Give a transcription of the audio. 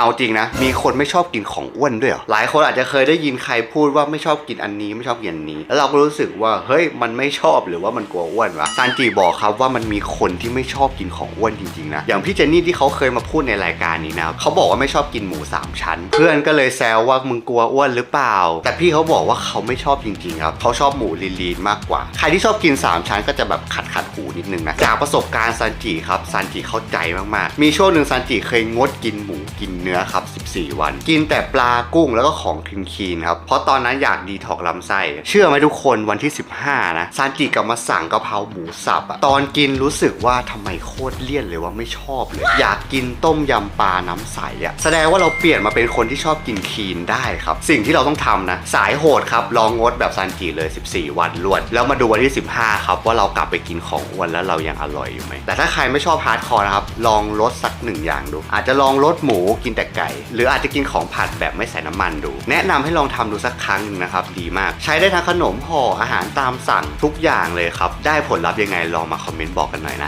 เอาจริงนะ มีคนไม่ชอบกินของอ้วนด้วยเหรอ หลายคนอาจจะเคยได้ยินใครพูดว่าไม่ชอบกินอันนี้ไม่ชอบกินอันนี้ แล้วเราก็รู้สึกว่าเฮ้ยมันไม่ชอบหรือว่ามันกลัวอ้วนวะซานจิบอกครับว่ามันมีคนที่ไม่ชอบกินของอ้วนจริงๆนะ อย่างพี่เจนนี่ที่เขาเคยมาพูดในรายการนี้นะเขาบอกว่าไม่ชอบกินหมูสามชั้น เพื่อนก็เลยแซวว่ามึงกลัวอ้วนหรือเปล่า แต่พี่เขาบอกว่าเขาไม่ชอบจริงๆครับเขาชอบหมูลีนๆมากกว่า ใครที่ชอบกินสามชั้นก็จะแบบขัดขัดหูนิดนึงนะ จากประสบการณ์ซันจิครับซันจิเข้าใจมากๆ มีช่วงหนึ่งซันจิเคยงดกินหมูกินเนื้อครับ 14 วัน กินแต่ปลากุ้งแล้วก็ของคลีนๆครับ เพราะตอนนั้นอยากดีท็อกซ์ลำไส้ เชื่อไหมทุกคนวันที่ 15 นะซันจิกลับมาสั่งกะเพราหมูสับอะตอนกินรู้สึกว่าทำไมโคตรเลี่ยนเลยว่าไม่ชอบเลย อยากกินต้มยำปลาน้ำใสอะแสดงว่าเราเปลี่ยนมาเป็นคนที่ชอบกินคลีนได้ครับ สิ่งที่เราต้องทำนะ สายโหดครับลองงดแบบซันจิเลย 14 วันรวด แล้วมาดูวันที่ 15 ครับว่าเรากลับไปกินของอ้วนแล้วเรายังอร่อยอยู่ไหมแต่ถ้าใครไม่ชอบฮาร์ดคอร์นะครับลองลดสักหนึ่งอย่างดู อาจจะลองลดหมูกินแต่ไก่ หรืออาจจะกินของผัดแบบไม่ใส่น้ำมันดู แนะนำให้ลองทำดูสักครั้งหนึงนะครับ ดีมาก ใช้ได้ทั้งขนมห่ออาหารตามสั่งทุกอย่างเลยครับ ได้ผลลัพธ์ยังไงลองมาคอมเมนต์บอกกันหน่อยนะ